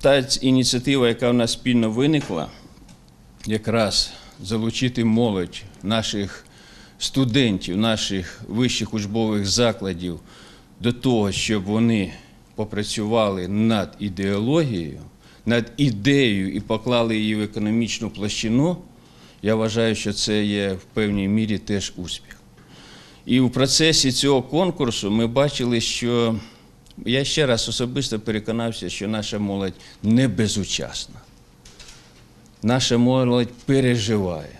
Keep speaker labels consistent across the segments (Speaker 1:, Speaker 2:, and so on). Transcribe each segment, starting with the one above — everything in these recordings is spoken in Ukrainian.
Speaker 1: та ініціатива, яка в нас спільно виникла, якраз залучити молодь наших студентів, наших вищих учбових закладів до того, щоб вони попрацювали над ідеологією, над ідеєю і поклали її в економічну площину, я вважаю, що це є в певній мірі теж успіх. І в процесі цього конкурсу ми бачили, що я ще раз особисто переконався, що наша молодь не безучасна. Наша молодь переживає.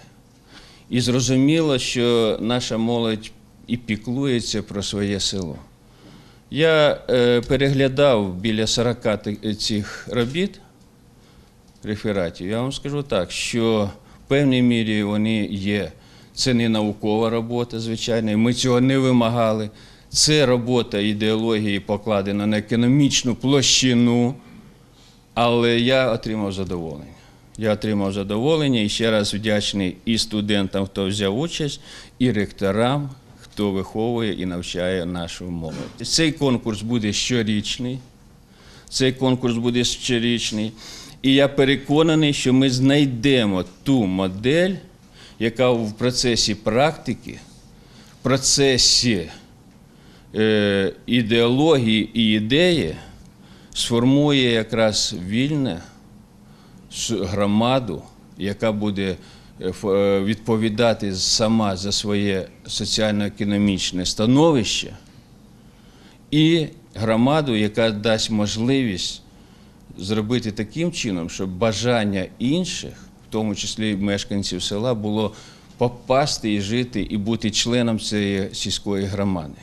Speaker 1: І зрозуміло, що наша молодь і піклується про своє село. Я е, переглядав біля 40 цих робіт, рефератів. Я вам скажу так, що в певній мірі вони є. Це не наукова робота, звичайно, ми цього не вимагали. Це робота ідеології покладена на економічну площину, але я отримав задоволення. Я отримав задоволення і ще раз вдячний і студентам, хто взяв участь, і ректорам, хто виховує і навчає нашу молодь. Цей конкурс буде щорічний. Цей конкурс буде щорічний. І я переконаний, що ми знайдемо ту модель, яка в процесі практики, в процесі ідеології і ідеї сформує якраз вільне громаду, яка буде е, е, відповідати сама за своє соціально-економічне становище, і громаду, яка дасть можливість зробити таким чином, щоб бажання інших, в тому числі мешканців села, було попасти і жити і бути членом цієї сільської громади.